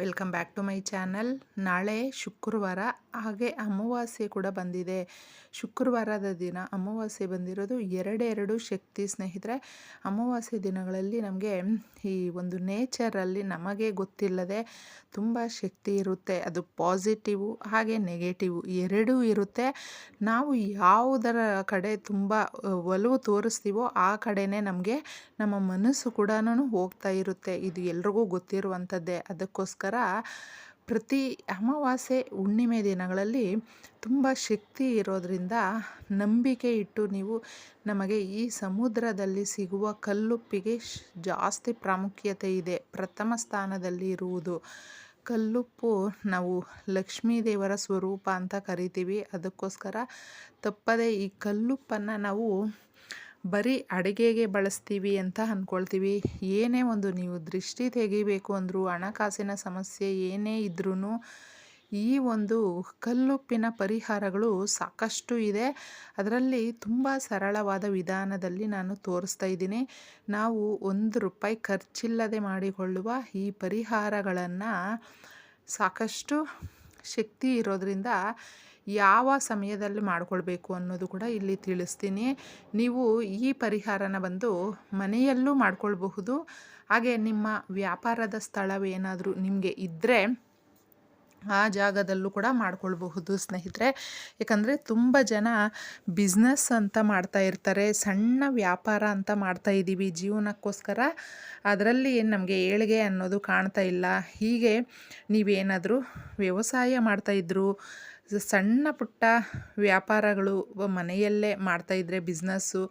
Welcome back to my channel ನಾಳೆ ಶುಕ್ರವಾರ, ಹಾಗೆ ಅಮಾವಾಸ್ಯೆ ಕೂಡ ಬಂದಿದೆ. ಶುಕ್ರವಾರದ ದಿನ, ಅಮಾವಾಸ್ಯೆ ಬಂದಿರೋದು ಎರಡೆರಡು ಶಕ್ತಿ ಸ್ನೇಹಿತರೆ. ಅಮಾವಾಸ್ಯೆ ದಿನಗಳಲ್ಲಿ ನಮಗೆ ಈ ಒಂದು ನೇಚರಲ್ಲಿ ನಮಗೆ ಗೊತ್ತಿಲ್ಲದೆ ತುಂಬ ಶಕ್ತಿ ಇರುತ್ತೆ. ಅದು ಪಾಸಿಟಿವು ಹಾಗೆ ನೆಗೆಟಿವು ಎರಡೂ ಇರುತ್ತೆ. ನಾವು ಯಾವುದರ ಕಡೆ ತುಂಬ ಒಲವು ತೋರಿಸ್ತೀವೋ ಆ ಕಡೆನೇ ನಮಗೆ ನಮ್ಮ ಮನಸ್ಸು ಕೂಡ ಹೋಗ್ತಾ ಇರುತ್ತೆ. ಇದು ಎಲ್ರಿಗೂ ಗೊತ್ತಿರುವಂಥದ್ದೇ. ಅದಕ್ಕೋಸ್ಕರ ಪ್ರತಿ ಅಮಾವಾಸ್ಯೆ, ಹುಣ್ಣಿಮೆ ದಿನಗಳಲ್ಲಿ ತುಂಬ ಶಕ್ತಿ ಇರೋದರಿಂದ ನಂಬಿಕೆ ಇಟ್ಟು ನೀವು ನಮಗೆ ಈ ಸಮುದ್ರದಲ್ಲಿ ಸಿಗುವ ಕಲ್ಲುಪ್ಪಿಗೆ ಜಾಸ್ತಿ ಪ್ರಾಮುಖ್ಯತೆ ಇದೆ. ಪ್ರಥಮ ಸ್ಥಾನದಲ್ಲಿ ಇರುವುದು ಕಲ್ಲುಪ್ಪು. ನಾವು ಲಕ್ಷ್ಮೀ ದೇವರ ಸ್ವರೂಪ ಅಂತ ಕರಿತೀವಿ. ಅದಕ್ಕೋಸ್ಕರ ತಪ್ಪದೇ ಈ ಕಲ್ಲುಪ್ಪನ್ನು ನಾವು ಬರೀ ಅಡುಗೆಗೆ ಬಳಸ್ತೀವಿ ಅಂತ ಅಂದ್ಕೊಳ್ತೀವಿ ಏನೇ ಒಂದು ನೀವು ದೃಷ್ಟಿ ತೆಗಿಬೇಕು ಅಂದರೂ, ಹಣಕಾಸಿನ ಸಮಸ್ಯೆ ಏನೇ ಇದ್ರೂ ಈ ಒಂದು ಕಲ್ಲುಪ್ಪಿನ ಪರಿಹಾರಗಳು ಸಾಕಷ್ಟು ಇದೆ. ಅದರಲ್ಲಿ ತುಂಬ ಸರಳವಾದ ವಿಧಾನದಲ್ಲಿ ನಾನು ತೋರಿಸ್ತಾ ಇದ್ದೀನಿ. ನಾವು ಒಂದು ರೂಪಾಯಿ ಖರ್ಚಿಲ್ಲದೆ ಮಾಡಿಕೊಳ್ಳುವ ಈ ಪರಿಹಾರಗಳನ್ನು ಸಾಕಷ್ಟು ಶಕ್ತಿ ಇರೋದರಿಂದ ಯಾವ ಸಮಯದಲ್ಲಿ ಮಾಡಿಕೊಳ್ಬೇಕು ಅನ್ನೋದು ಕೂಡ ಇಲ್ಲಿ ತಿಳಿಸ್ತೀನಿ. ನೀವು ಈ ಪರಿಹಾರನ ಬಂದು ಮನೆಯಲ್ಲೂ ಮಾಡಿಕೊಳ್ಬಹುದು. ಹಾಗೆ ನಿಮ್ಮ ವ್ಯಾಪಾರದ ಸ್ಥಳವೇನಾದರೂ ನಿಮಗೆ ಇದ್ದರೆ ಆ ಜಾಗದಲ್ಲೂ ಕೂಡ ಮಾಡ್ಕೊಳ್ಬಹುದು ಸ್ನೇಹಿತರೆ. ಯಾಕಂದರೆ ತುಂಬ ಜನ ಬಿಸ್ನೆಸ್ ಅಂತ ಮಾಡ್ತಾ ಇರ್ತಾರೆ, ಸಣ್ಣ ವ್ಯಾಪಾರ ಅಂತ ಮಾಡ್ತಾ ಇದ್ದೀವಿ ಜೀವನಕ್ಕೋಸ್ಕರ. ಅದರಲ್ಲಿ ನಮಗೆ ಏಳಿಗೆ ಅನ್ನೋದು ಕಾಣ್ತಾ ಇಲ್ಲ. ಹೀಗೆ ನೀವೇನಾದರೂ ವ್ಯವಸಾಯ ಮಾಡ್ತಾಯಿದ್ರು ಸಣ್ಣ ಪುಟ್ಟ ವ್ಯಾಪಾರಗಳು ಮನೆಯಲ್ಲೇ ಮಾಡ್ತಾಯಿದ್ರೆ ಬಿಸ್ನೆಸ್ಸು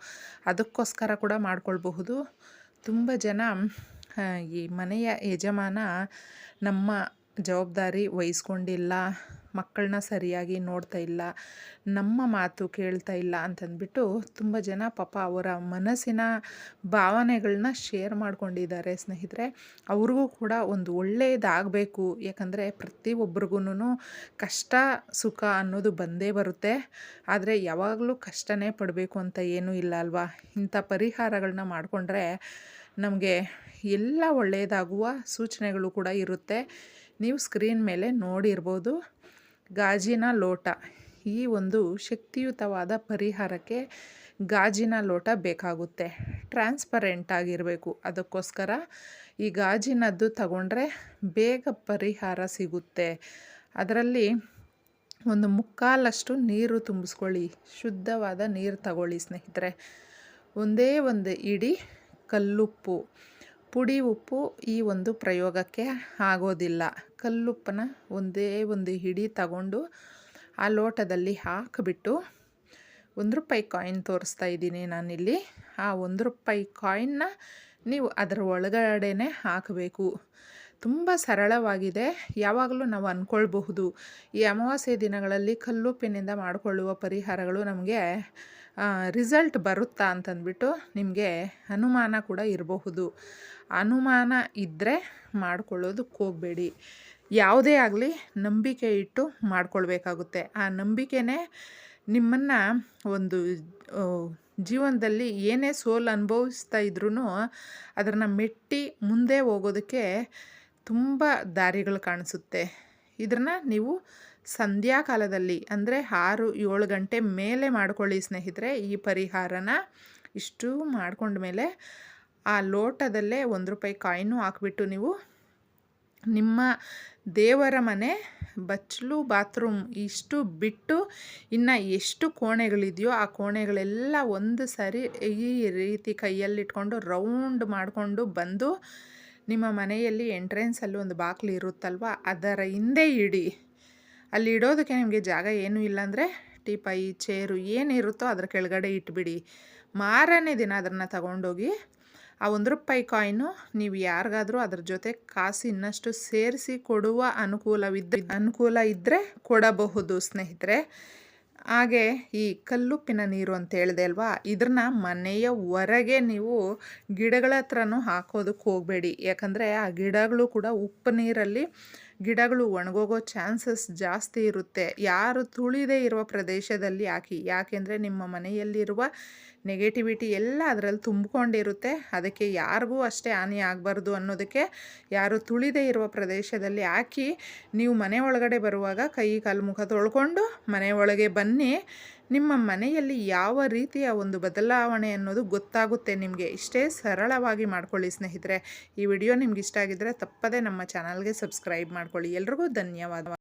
ಅದಕ್ಕೋಸ್ಕರ ಕೂಡ ಮಾಡ್ಕೊಳ್ಬಹುದು. ತುಂಬ ಜನ ಈ ಮನೆಯ ಯಜಮಾನ ನಮ್ಮ ಜವಾಬ್ದಾರಿ ವಹಿಸ್ಕೊಂಡಿಲ್ಲ. ಮಕ್ಕಳನ್ನ ಸರಿಯಾಗಿ ನೋಡ್ತಾ ಇಲ್ಲ, ನಮ್ಮ ಮಾತು ಕೇಳ್ತಾ ಇಲ್ಲ ಅಂತಂದ್ಬಿಟ್ಟು ತುಂಬ ಜನ ಪಾಪ ಅವರ ಮನಸ್ಸಿನ ಭಾವನೆಗಳನ್ನ ಶೇರ್ ಮಾಡ್ಕೊಂಡಿದ್ದಾರೆ ಸ್ನೇಹಿತರೆ. ಅವ್ರಿಗೂ ಕೂಡ ಒಂದು ಒಳ್ಳೆಯದಾಗಬೇಕು ಯಾಕಂದರೆ ಪ್ರತಿಯೊಬ್ಬರಿಗೂ ಕಷ್ಟ, ಸುಖ ಅನ್ನೋದು ಬಂದೇ ಬರುತ್ತೆ. ಆದರೆ ಯಾವಾಗಲೂ ಕಷ್ಟನೇ ಪಡಬೇಕು ಅಂತ ಏನೂ ಇಲ್ಲ ಅಲ್ವಾ? ಇಂಥ ಪರಿಹಾರಗಳನ್ನ ಮಾಡಿಕೊಂಡ್ರೆ ನಮಗೆ ಎಲ್ಲ ಒಳ್ಳೆಯದಾಗುವ ಸೂಚನೆಗಳು ಕೂಡ ಇರುತ್ತೆ. ನೀವು ಸ್ಕ್ರೀನ್ ಮೇಲೆ ನೋಡಿರ್ಬೋದು. ಗಾಜಿನ ಲೋಟ. ಈ ಒಂದು ಶಕ್ತಿಯುತವಾದ ಪರಿಹಾರಕ್ಕೆ ಗಾಜಿನ ಲೋಟ ಬೇಕಾಗುತ್ತೆ. ಟ್ರಾನ್ಸ್ಪರೆಂಟ್ ಆಗಿರಬೇಕು. ಅದಕ್ಕೋಸ್ಕರ ಈ ಗಾಜಿನದ್ದು ತಗೊಂಡ್ರೆ ಬೇಗ ಪರಿಹಾರ ಸಿಗುತ್ತೆ. ಅದರಲ್ಲಿ ಒಂದು ಮುಕ್ಕಾಲಷ್ಟು ನೀರು ತುಂಬಿಸ್ಕೊಳ್ಳಿ. ಶುದ್ಧವಾದ ನೀರು ತಗೊಳ್ಳಿ ಸ್ನೇಹಿತರೆ. ಒಂದೇ ಒಂದು ಇಡೀ ಕಲ್ಲುಪ್ಪು. ಪುಡಿ ಉಪ್ಪು ಈ ಒಂದು ಪ್ರಯೋಗಕ್ಕೆ ಆಗೋದಿಲ್ಲ. ಕಲ್ಲುಪ್ಪನ ಒಂದೇ ಒಂದು ಹಿಡಿ ತಗೊಂಡು ಆ ಲೋಟದಲ್ಲಿ ಹಾಕಿಬಿಟ್ಟು ಒಂದು ರೂಪಾಯಿ ಕಾಯಿನ್ ತೋರಿಸ್ತಾ ಇದ್ದೀನಿ ನಾನಿಲ್ಲಿ. ಆ ಒಂದು ರೂಪಾಯಿ ಕಾಯಿನ್ನ ನೀವು ಅದರ ಒಳಗಡೆನೆ ಹಾಕಬೇಕು. ತುಂಬ ಸರಳವಾಗಿದೆ. ಯಾವಾಗಲೂ ನಾವು ಅಂದ್ಕೊಳ್ಬಹುದು ಈ ಅಮಾವಾಸ್ಯೆ ದಿನಗಳಲ್ಲಿ ಕಲ್ಲುಪ್ಪಿನಿಂದ ಮಾಡಿಕೊಳ್ಳುವ ಪರಿಹಾರಗಳು ನಮಗೆ ರಿಸಲ್ಟ್ ಬರುತ್ತಾ ಅಂತಂದ್ಬಿಟ್ಟು ನಿಮಗೆ ಅನುಮಾನ ಕೂಡ ಇರಬಹುದು. ಅನುಮಾನ ಇದ್ದರೆ ಮಾಡ್ಕೊಳ್ಳೋದಕ್ಕೆ ಹೋಗಬೇಡಿ. ಯಾವುದೇ ಆಗಲಿ ನಂಬಿಕೆ ಇಟ್ಟು ಮಾಡ್ಕೊಳ್ಬೇಕಾಗುತ್ತೆ. ಆ ನಂಬಿಕೆನೇ ನಿಮ್ಮನ್ನು ಒಂದು ಜೀವನದಲ್ಲಿ ಏನೇ ಸೋಲು ಅನುಭವಿಸ್ತಾ ಇದ್ರೂ ಅದನ್ನು ಮೆಟ್ಟಿ ಮುಂದೆ ಹೋಗೋದಕ್ಕೆ ತುಂಬ ದಾರಿಗಳು ಕಾಣಿಸುತ್ತೆ. ಇದನ್ನು ನೀವು ಸಂಧ್ಯಾಕಾಲದಲ್ಲಿ, ಅಂದರೆ ಆರು, ಏಳು ಗಂಟೆ ಮೇಲೆ ಮಾಡ್ಕೊಳ್ಳಿ ಸ್ನೇಹಿತರೆ, ಈ ಪರಿಹಾರನ. ಇಷ್ಟು ಮಾಡ್ಕೊಂಡ್ಮೇಲೆ ಆ ಲೋಟದಲ್ಲೇ ಒಂದು ರೂಪಾಯಿ ಕಾಯಿನು ಹಾಕ್ಬಿಟ್ಟು ನೀವು ನಿಮ್ಮ ದೇವರ ಮನೆ, ಬಚ್ಚಲು ಬಾತ್ರೂಮ್ ಇಷ್ಟು ಬಿಟ್ಟು ಇನ್ನು ಎಷ್ಟು ಕೋಣೆಗಳಿದೆಯೋ ಆ ಕೋಣೆಗಳೆಲ್ಲ ಒಂದು ಸಾರಿ ಈ ರೀತಿ ಕೈಯಲ್ಲಿಟ್ಕೊಂಡು ರೌಂಡ್ ಮಾಡಿಕೊಂಡು ಬಂದು ನಿಮ್ಮ ಮನೆಯಲ್ಲಿ ಎಂಟ್ರೆನ್ಸಲ್ಲಿ ಒಂದು ಬಾಕ್ಲು ಇರುತ್ತಲ್ವ? ಅದರ ಹಿಂದೆ ಇಡಿ. ಅಲ್ಲಿ ಇಡೋದಕ್ಕೆ ನಿಮಗೆ ಜಾಗ ಏನೂ ಇಲ್ಲಾಂದರೆ ಟೀಪಾಯಿ ಚೇರು ಏನಿರುತ್ತೋ ಅದರ ಕೆಳಗಡೆ ಇಟ್ಬಿಡಿ. ಮಾರನೇ ದಿನ ಅದನ್ನು ತಗೊಂಡೋಗಿ ಆ ಒಂದು ರೂಪಾಯಿ ಕಾಯಿನು ನೀವು ಯಾರಿಗಾದರೂ ಅದ್ರ ಜೊತೆ ಕಾಸು ಇನ್ನಷ್ಟು ಸೇರಿಸಿ ಕೊಡುವ ಅನುಕೂಲವಿದ್ದ ಅನುಕೂಲ ಇದ್ದರೆ ಕೊಡಬಹುದು ಸ್ನೇಹಿತರೆ. ಹಾಗೆ ಈ ಕಲ್ಲುಪ್ಪಿನ ನೀರು ಅಂತ ಹೇಳಿದೆ ಅಲ್ವಾ? ಇದನ್ನ ಮನೆಯ ಹೊರಗೆ ನೀವು ಗಿಡಗಳ ಹತ್ರನೂ ಹಾಕೋದಕ್ಕೆ ಹೋಗಬೇಡಿ. ಯಾಕಂದರೆ ಆ ಗಿಡಗಳು ಕೂಡ ಉಪ್ಪು ನೀರಲ್ಲಿ ಗಿಡಗಳು ಒಣಗೋಗೋ ಚಾನ್ಸಸ್ ಜಾಸ್ತಿ ಇರುತ್ತೆ. ಯಾರು ತುಳಿದೇ ಇರುವ ಪ್ರದೇಶದಲ್ಲಿ ಹಾಕಿ, ಯಾಕೆಂದರೆ ನಿಮ್ಮ ಮನೆಯಲ್ಲಿರುವ ನೆಗೆಟಿವಿಟಿ ಎಲ್ಲ ಅದರಲ್ಲಿ ತುಂಬಿಕೊಂಡಿರುತ್ತೆ. ಅದಕ್ಕೆ ಯಾರಿಗೂ ಅಷ್ಟೇ ಹಾನಿ ಆಗಬಾರ್ದು ಅನ್ನೋದಕ್ಕೆ ಯಾರು ತುಳಿದೇ ಇರುವ ಪ್ರದೇಶದಲ್ಲಿ ಹಾಕಿ, ನೀವು ಮನೆ ಒಳಗಡೆ ಬರುವಾಗ ಕೈ ಕಾಲು ಮುಖ ತೊಳ್ಕೊಂಡು ಮನೆ ಒಳಗೆ ಬನ್ನಿ. ನಿಮ್ಮ ಮನೆಯಲ್ಲಿ ಯಾವ ರೀತಿಯ ಒಂದು ಬದಲಾವಣೆ ಅನ್ನೋದು ಗೊತ್ತಾಗುತ್ತೆ ನಿಮಗೆ, ಇಷ್ಟೇ ಸರಳವಾಗಿ ಮಾಡ್ಕೊಳ್ಳಿ ಸ್ನೇಹಿತರೆ. ಈ ವಿಡಿಯೋ ನಿಮ್ಗೆ ಇಷ್ಟ ಆಗಿದ್ದರೆ ತಪ್ಪದೇ ನಮ್ಮ ಚಾನಲ್ಗೆ ಸಬ್ಸ್ಕ್ರೈಬ್ ಮಾಡ್ಕೊಳ್ಳಿ. ಎಲ್ರಿಗೂ ಧನ್ಯವಾದ.